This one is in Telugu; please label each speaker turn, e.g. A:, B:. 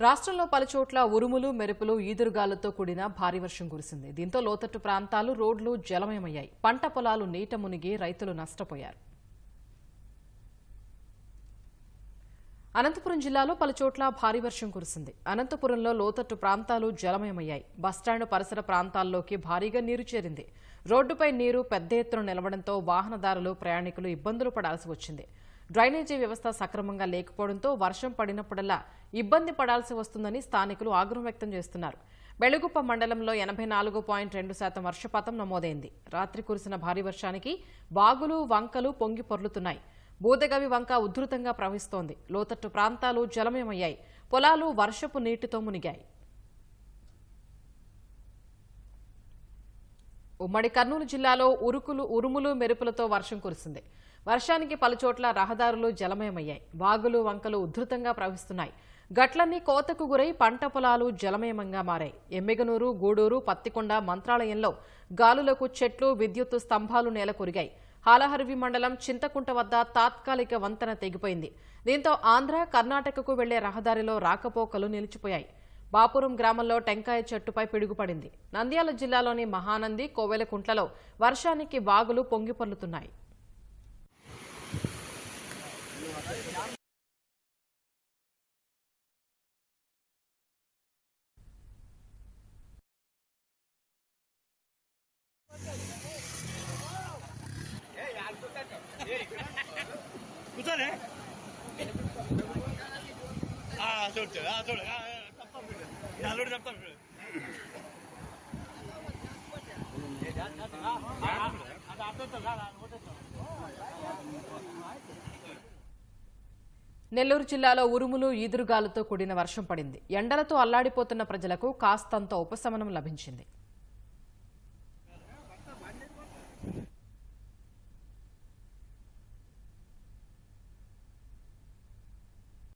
A: రాష్ట్రంలో పలుచోట్ల ఉరుములు మెరుపులు ఈదురుగాలతో కూడిన భారీ వర్షం కురిసింది. దీంతో లోతట్టు ప్రాంతాలు రోడ్లు జలమయమయ్యాయి. పంట పొలాలు నీట మునిగి రైతులు నష్టపోయారు. అనంతపురం జిల్లాలో పలుచోట్ల భారీ వర్షం కురిసింది. అనంతపురంలో లోతట్టు ప్రాంతాలు జలమయమయ్యాయి. బస్టాండ్ పరిసర ప్రాంతాల్లోకి భారీగా నీరు చేరింది. రోడ్డుపై నీరు పెద్ద ఎత్తున నిలవడంతో వాహనదారులు ప్రయాణికులు ఇబ్బందులు పడాల్సి వచ్చింది. డ్రైనేజీ వ్యవస్థ సక్రమంగా లేకపోవడంతో వర్షం పడినప్పుడల్లా ఇబ్బంది పడాల్సి వస్తుందని స్థానికులు ఆగ్రహం వ్యక్తం చేస్తున్నారు. బెళగుప్ప మండలంలో ఎనభై నాలుగు పాయింట్ రెండు శాతం వర్షపాతం నమోదైంది. రాత్రి కురిసిన భారీ వర్షానికి బాగులు వంకలు పొంగి పొర్లుతున్నాయి. బూదగవి వంక ఉధృతంగా ప్రవహిస్తోంది. లోతట్టు ప్రాంతాలు జలమయమయ్యాయి. పొలాలు వర్షపు నీటితో మునిగాయి. ఉమ్మడి కర్నూలు జిల్లాలో ఉరుకులు ఉరుములు మెరుపులతో వర్షం కురిసింది. వర్షానికి పలుచోట్ల రహదారులు జలమయమయ్యాయి. వాగులు వంకలు ఉధృతంగా ప్రవహిస్తున్నాయి. గట్లన్నీ కోతకు గురై పంట పొలాలు జలమయమంగా మారాయి. ఎమ్మిగనూరు గూడూరు పత్తికొండ మంత్రాలయంలో గాలులకు చెట్లు విద్యుత్ స్తంభాలు నేలకొరిగాయి. హాలహర్వి మండలం చింతకుంట వద్ద తాత్కాలిక వంతెన తెగిపోయింది. దీంతో ఆంధ్ర కర్ణాటకకు వెళ్ళే రహదారిలో రాకపోకలు నిలిచిపోయాయి. బాపురం గ్రామంలో టెంకాయ చెట్టుపై పిడుగుపడింది. నంద్యాల జిల్లాలోని మహానంది కోవెలకుంట్లలో వర్షానికి వాగులు పొంగిపొర్లుతున్నాయి.
B: కూర్చోలే ఆ, చూడు చూడు ఆ, చూడు ఆ, ఆ, చెప్తాను చూడు. ఈ అల్లుడు చెప్తాను చూడు.
A: నెల్లూరు జిల్లాలో ఉరుములు ఈదురుగాలతో కూడిన వర్షం పడింది. ఎండలతో అల్లాడిపోతున్న ప్రజలకు కాస్తంత ఉపశమనం లభించింది.